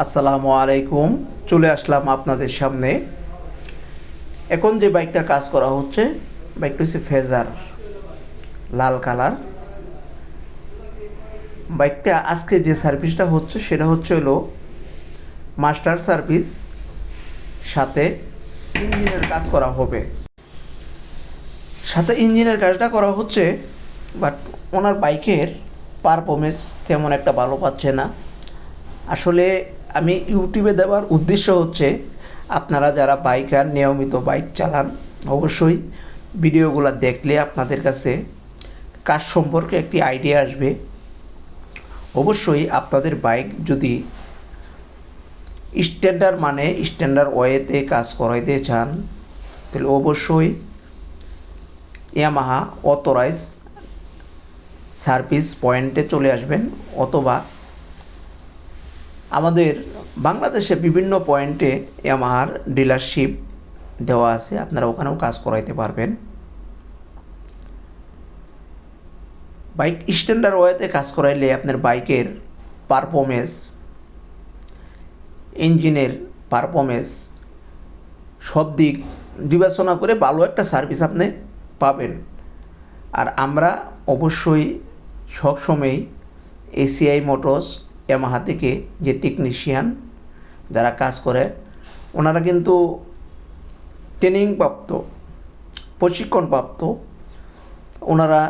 আসসালামু আলাইকুম। চলে আসলাম আপনাদের সামনে। এখন যে বাইকটা কাজ করা হচ্ছে, বাইকটা হচ্ছে ফেজার, লাল কালার। বাইকটা আজকে যে সার্ভিসটা হচ্ছে, সেটা হচ্ছে হলো মাস্টার সার্ভিস, সাথে ইঞ্জিনের কাজ করা হবে। সাথে ইঞ্জিনের কাজটা করা হচ্ছে, বাট ওনার বাইকের পারফরমেন্স তেমন একটা ভালো পাচ্ছে না। আসলে আমি ইউটিউবে দেওয়ার উদ্দেশ্য হচ্ছে, আপনারা যারা বাইকার, নিয়মিত বাইক চালান, অবশ্যই ভিডিওগুলো দেখলে আপনাদের কাছে কাজ সম্পর্কে একটি আইডিয়া আসবে। অবশ্যই আপনাদের বাইক যদি স্ট্যান্ডার্ড মানে স্ট্যান্ডার্ড ওয়েতে কাজ করাইতে চান, তাহলে অবশ্যই ইয়ামাহা অথরাইজ সার্ভিস পয়েন্টে চলে আসবেন, অথবা আমাদের বাংলাদেশে বিভিন্ন পয়েন্টে ইয়ামাহার ডিলারশিপ দেওয়া আছে, আপনারা ওখানেও কাজ করাইতে পারবেন। বাইক স্ট্যান্ডার্ড ওয়েতে কাজ করাইলে আপনার বাইকের পারফরমেন্স, ইঞ্জিনের পারফরমেন্স, সব দিক বিবেচনা করে ভালো একটা সার্ভিস আপনি পাবেন। আর আমরা অবশ্যই সবসময়ই এসিআই মোটরস ইয়ামাহা থেকে যে টেকনিশিয়ান যারা কাজ করে, ওনারা কিন্তু ট্রেনিং প্রাপ্ত প্রশিক্ষণপ্রাপ্ত ওনারা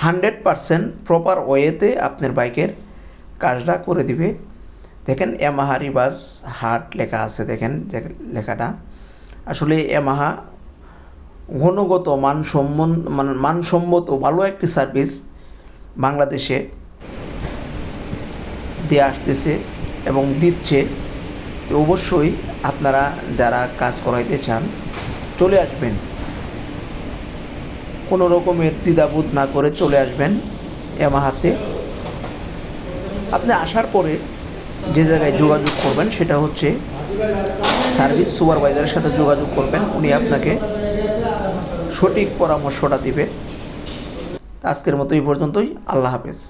হান্ড্রেড পারসেন্ট প্রপার ওয়েতে আপনার বাইকের কাজটা করে দিবে। দেখেন ইয়ামাহা রিবাস হার্ট লেখা আছে, দেখেন লেখাটা। আসলে ইয়ামাহা গুণগত, মানসম্মন, মান, মানসম্মত, ভালো একটি সার্ভিস বাংলাদেশে দিয়ে আসতেছে এবং দিচ্ছে, তো অবশ্যই আপনারা যারা কাজ করাইতে চান, চলে আসবেন। কোনো রকমের দ্বিধাবোধ না করে চলে আসবেন ইয়ামাহাতে আপনি আসার পরে যে জায়গায় যোগাযোগ করবেন, সেটা হচ্ছে সার্ভিস সুপারভাইজারের সাথে যোগাযোগ করবেন। উনি আপনাকে সঠিক পরামর্শটা দিবে। আজকের মতো এই পর্যন্তই। আল্লাহ হাফেজ।